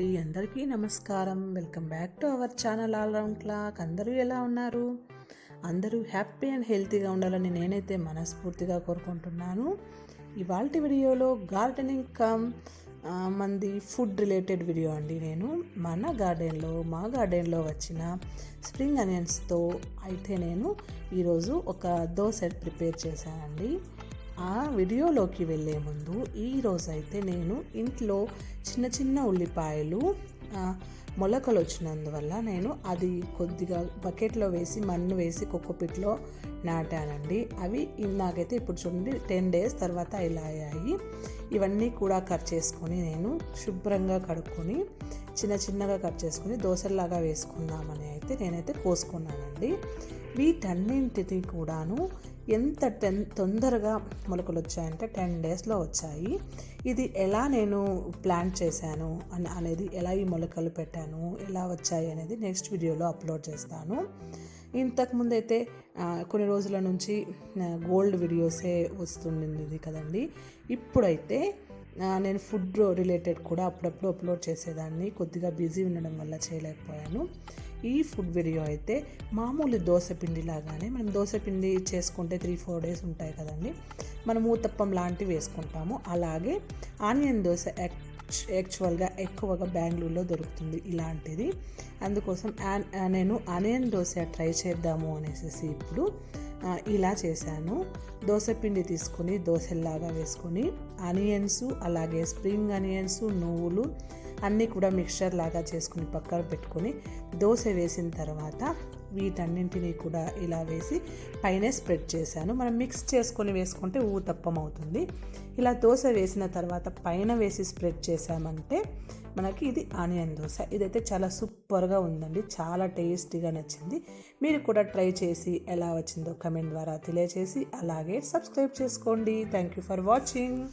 అండి. అందరికీ నమస్కారం. Welcome back to our channel all round clock. అందరూ ఎలా ఉన్నారు? అందరూ హ్యాపీ అండ్ హెల్తీగా ఉండాలని నేనైతే మనస్ఫూర్తిగా కోరుకుంటున్నాను. ఇవాళ వీడియోలో గార్డెనింగ్ కమ్ మంది ఫుడ్ రిలేటెడ్ వీడియో అండి నేను. మన గార్డెన్లో మా గార్డెన్లో వచ్చిన స్ప్రింగ్ అనియన్స్తో అయితే నేను ఈరోజు ఒక దోశ ప్రిపేర్ చేశానండి. ఆ వీడియోలోకి వెళ్ళే ముందు ఈరోజైతే నేను ఇంట్లో చిన్న చిన్న ఉల్లిపాయలు మొలకలు వచ్చినందువల్ల నేను అది కొద్దిగా బకెట్లో వేసి మన్ను వేసి కుక్కపిట్లో నాటానండి. అవి నాకైతే ఇప్పుడు చూడండి టెన్ డేస్ తర్వాత ఇలా అయ్యాయి. ఇవన్నీ కూడా కట్ చేసుకొని నేను శుభ్రంగా కడుక్కొని చిన్న చిన్నగా కట్ చేసుకొని దోశల్లాగా వేసుకుందామని అయితే నేనైతే కోసుకున్నానండి. వీటన్నింటిది కూడాను ఎంత టెన్ తొందరగా మొలకలు వచ్చాయంటే టెన్ డేస్లో వచ్చాయి. ఇది ఎలా నేను ప్లాన్ చేశాను అని అనేది ఎలా ఈ మొలకలు పెట్టాను ఎలా వచ్చాయి అనేది నెక్స్ట్ వీడియోలో అప్లోడ్ చేస్తాను. ఇంతకుముందు అయితే కొన్ని రోజుల నుంచి గోల్డ్ వీడియోసే వస్తుండింది కదండి. ఇప్పుడైతే నేను ఫుడ్ రిలేటెడ్ కూడా అప్పుడప్పుడు అప్లోడ్ చేసేదాన్ని. కొద్దిగా బిజీ ఉండడం వల్ల చేయలేకపోయాను. ఈ ఫుడ్ వీడియో అయితే మామూలు దోశ పిండి లాగానే మనం దోశ పిండి చేసుకుంటే త్రీ ఫోర్ డేస్ ఉంటాయి కదండి. మనం ఊతప్పం లాంటివి వేసుకుంటాము. అలాగే ఆనియన్ దోశ యాక్చువల్గా ఎక్కువగా బెంగళూరులో దొరుకుతుంది ఇలాంటిది. అందుకోసం ఆన్- నేను ఆనియన్ దోశ ట్రై చేద్దాము అనేసి ఇప్పుడు ఇలా చేశాను. దోశ పిండి తీసుకొని దోశల్లాగా వేసుకొని ఆనియన్స్ అలాగే స్ప్రింగ్ ఆనియన్స్ నువ్వులు అన్నీ కూడా మిక్సర్ లాగా చేసుకుని పక్కన పెట్టుకొని దోశ వేసిన తర్వాత వీటన్నింటినీ కూడా ఇలా వేసి పైన స్ప్రెడ్ చేశాను. మనం మిక్స్ చేసుకొని వేసుకుంటే ఊతప్పం అవుతుంది ఇలా దోశ వేసిన తర్వాత పైన వేసి స్ప్రెడ్ చేసామంటే మనకి ఇది ఆనియన్ దోశ. ఇదైతే చాలా సూపర్గా ఉందండి. చాలా టేస్టీగా నచ్చింది. మీరు కూడా ట్రై చేసి ఎలా వచ్చిందో కమెంట్ ద్వారా తెలియచేసి అలాగే సబ్స్క్రైబ్ చేసుకోండి. Thank you for watching.